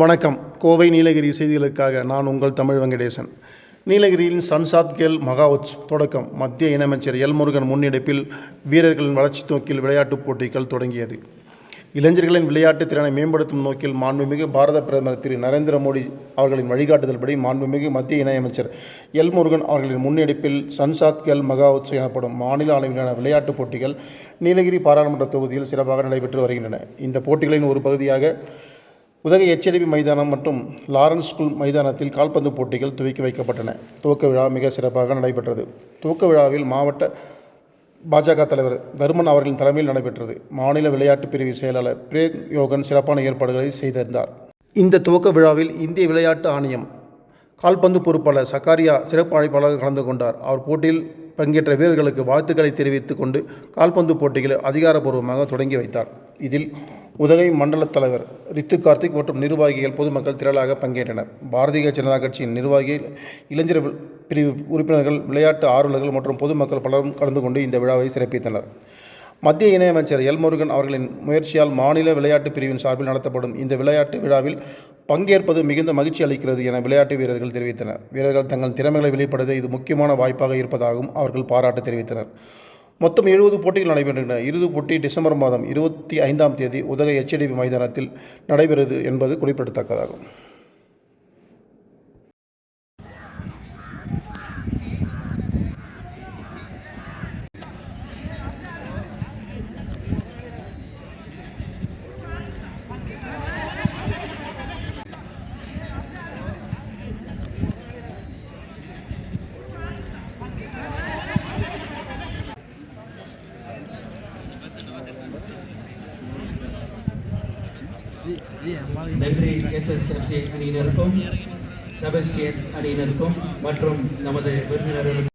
வணக்கம். கோவை நீலகிரி செய்திகளுக்காக நான் உங்கள் தமிழ் வெங்கடேசன். நீலகிரியின் சன்சாத் கேல் மகாவுட்ஸ் தொடக்கம். மத்திய இணையமைச்சர் எல் முருகன் முன்னெடுப்பில் வீரர்களின் வளர்ச்சி நோக்கில் விளையாட்டுப் போட்டிகள் தொடங்கியது. இளைஞர்களின் விளையாட்டு திறனை மேம்படுத்தும் நோக்கில் மாண்புமிகு பாரத பிரதமர் திரு நரேந்திர மோடி அவர்களின் வழிகாட்டுதல்படி மாண்புமிகு மத்திய இணையமைச்சர் எல் முருகன் அவர்களின் முன்னெடுப்பில் சன்சாத் கேல் மகாவுட்ஸ் எனப்படும் மாநில அளவிலான விளையாட்டுப் போட்டிகள் நீலகிரி பாராளுமன்ற தொகுதியில் சிறப்பாக நடைபெற்று வருகின்றன. இந்த போட்டிகளின் ஒரு பகுதியாக உதகை எச்எடிபி மைதானம் மற்றும் லாரன்ஸ் ஸ்கூல் மைதானத்தில் கால்பந்து போட்டிகள் துவக்கி வைக்கப்பட்டன. துவக்க விழா மிக சிறப்பாக நடைபெற்றது. துவக்க விழாவில் மாவட்ட பாஜக தலைவர் தருமன் அவர்களின் தலைமையில் நடைபெற்றது. மாநில விளையாட்டுப் பிரிவு செயலாளர் பிரேக் யோகன் சிறப்பான ஏற்பாடுகளை செய்திருந்தார். இந்த துவக்க விழாவில் இந்திய விளையாட்டு ஆணையம் கால்பந்து பொறுப்பாளர் சக்காரியா சிறப்பு அழைப்பாளராக கலந்து கொண்டார். அவர் போட்டியில் பங்கேற்ற வீரர்களுக்கு வாழ்த்துக்களை தெரிவித்துக் கொண்டு கால்பந்து போட்டிகளை அதிகாரப்பூர்வமாக தொடங்கி வைத்தார். இதில் உதகை மண்டல தலைவர் ரித்து கார்த்திக் மற்றும் நிர்வாகிகள் பொதுமக்கள் திரளாக பங்கேற்றனர். பாரதிய ஜனதா கட்சியின் நிர்வாகிகள் இளைஞர் பிரிவு உறுப்பினர்கள் விளையாட்டு ஆர்வலர்கள் மற்றும் பொதுமக்கள் பலரும் கலந்து கொண்டு இந்த விழாவை சிறப்பித்தனர். மத்திய இணையமைச்சர் எல் முருகன் அவர்களின் முயற்சியால் மாநில விளையாட்டு பிரிவின் சார்பில் நடத்தப்படும் இந்த விளையாட்டு விழாவில் பங்கேற்பது மிகுந்த மகிழ்ச்சி அளிக்கிறது என விளையாட்டு வீரர்கள் தெரிவித்தனர். வீரர்கள் தங்கள் திறமைகளை வெளிப்படுத்த இது முக்கியமான வாய்ப்பாக இருப்பதாகவும் அவர்கள் பாராட்டு தெரிவித்தனர். மொத்தம் எழுபது போட்டிகள் நடைபெறுகின்றன இறுதிப் போட்டி டிசம்பர் மாதம் இருபத்தி ஐந்தாம் தேதி உதகை எச்டிபி மைதானத்தில் நடைபெறுது என்பது குறிப்பிடத்தக்கதாகும். நன்றி. எஸ்எஸ்எஃப்சி அணியினருக்கும் செபஸ்டியன் அணியினருக்கும் மற்றும் நமது விருந்தினர்களுக்கும்.